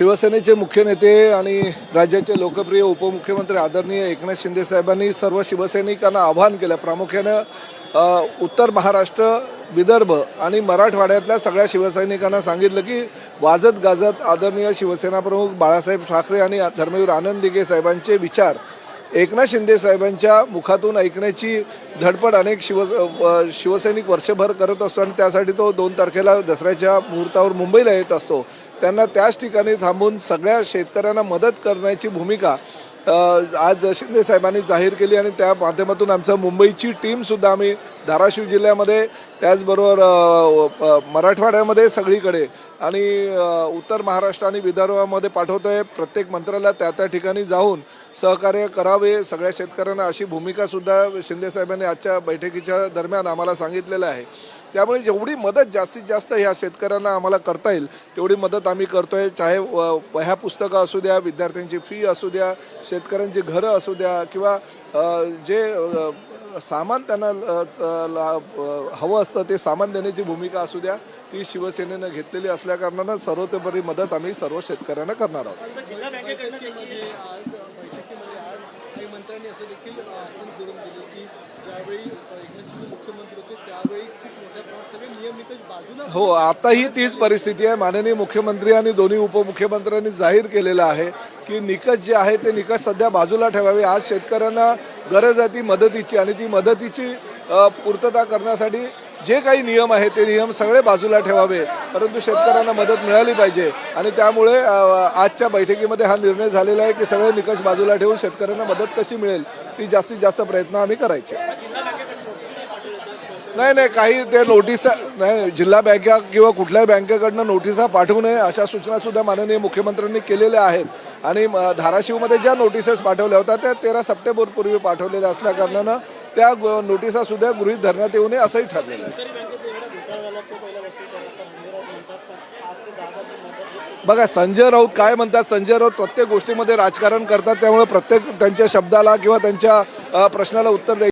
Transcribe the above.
शिवसेनेचे मुख्य नेते आणि राज्याचे लोकप्रिय उपमुख्यमंत्री आदरणीय एकनाथ शिंदे साहेबांनी सर्व शिवसैनिकांना आवाहन केलं. प्रामुख्यानं उत्तर महाराष्ट्र विदर्भ आणि मराठवाड्यातल्या सगळ्या शिवसैनिकांना सांगितलं की वाजत गाजत आदरणीय शिवसेना प्रमुख बाळासाहेब ठाकरे आणि धर्मवीर आनंद दिघे साहेबांचे विचार एकनाथ शिंदे साहेबांच्या मुखातून ऐकण्याची धडपड अनेक शिव शिवसैनिक वर्षभर करत असतो आणि त्यासाठी तो दोन तारखेला दसऱ्याच्या मुहूर्तावर मुंबईला येत असतो. त्यांना त्याच ठिकाणी थांबून सगळ्या शेतकऱ्यांना मदत करण्याची भूमिका आज शिंदे साहेबांनी जाहीर केली आणि त्या माध्यमातून आमचं मुंबईची टीमसुद्धा आम्ही धाराशिव जिल्ह्यामध्ये त्याचबरोबर मराठवाड्यामध्ये सगळीकडे आणि उत्तर महाराष्ट्र आणि विदर्भामध्ये पाठवतोय. प्रत्येक मंत्र्याला त्या त्या ठिकाणी जाऊन सहकार्य करावे. सगळ्या शेतकऱ्यांना अशी भूमिकासुद्धा शिंदेसाहेबांनी आजच्या बैठकीच्या दरम्यान आम्हाला सांगितलेलं आहे. त्यामुळे जेवढी मदत जास्तीत जास्त ह्या शेतकऱ्यांना आम्हाला करता येईल तेवढी मदत आम्ही करतोय. चाहे व- वह्या पुस्तकं असू द्या विद्यार्थ्यांची फी असू द्या शेतकऱ्यांची घरं असू द्या किंवा जे सामान त्यांना हवं असतं ते सामान देण्याची भूमिका असू द्या. ती शिवसेनेनं घेतलेली असल्याकारणानं सर्वतोपरी मदत आम्ही सर्व शेतकऱ्यांना करणार आहोत. मंत्र्यांनी असं देखील करून दिलं की ज्यावेळी एकनाथ शिंदे मुख्यमंत्री होते त्यावेळी खूप मोठ्या प्रमाणात सगळे नियम निकष बाजूला हो आताही तीच परिस्थिती आहे. माननीय मुख्यमंत्री आणि दोन्ही उपमुख्यमंत्र्यांनी जाहीर केलेलं आहे की निकष जे आहे ते निकष सध्या बाजूला ठेवावे. आज शेतकऱ्यांना गरज आहे ती मदतीची आणि ती मदतीची पूर्तता करण्यासाठी जे काही नियम आहेत ते नियम सगळे बाजूला ठेवावे. परंतु शेतकऱ्यांना मदत मिळाली पाहिजे आणि त्यामुळे आजच्या बैठकीमध्ये हा निर्णय झालेला आहे की सगळे निकष बाजूला ठेवून शेतकऱ्यांना मदत कशी मिळेल ती जास्तीत जास्त प्रयत्न आम्ही करायचे. नाही नाही काही ते नोटीस नाही जिल्हा बँका किंवा कुठल्याही बँकेकडनं नोटिसा पाठवू नये अशा सूचना सुद्धा माननीय मुख्यमंत्र्यांनी केलेल्या आहेत. आणि धाराशिवमध्ये ज्या नोटिसेस पाठवल्या होत्या त्या तेरा सप्टेंबर पूर्वी पाठवलेल्या असल्याकारणानं त्या नोटिसासुद्धा नोटिसा सुद्धा गृहीत धरण्यात येऊ नये असंही ठरलेलं आहे. बघा संजय राऊत काय म्हणतात? संजय राऊत प्रत्येक गोष्टीमध्ये राजकारण करतात त्यामुळे प्रत्येक त्यांच्या शब्दाला किंवा त्यांच्या प्रश्नाला उत्तर द्यायचं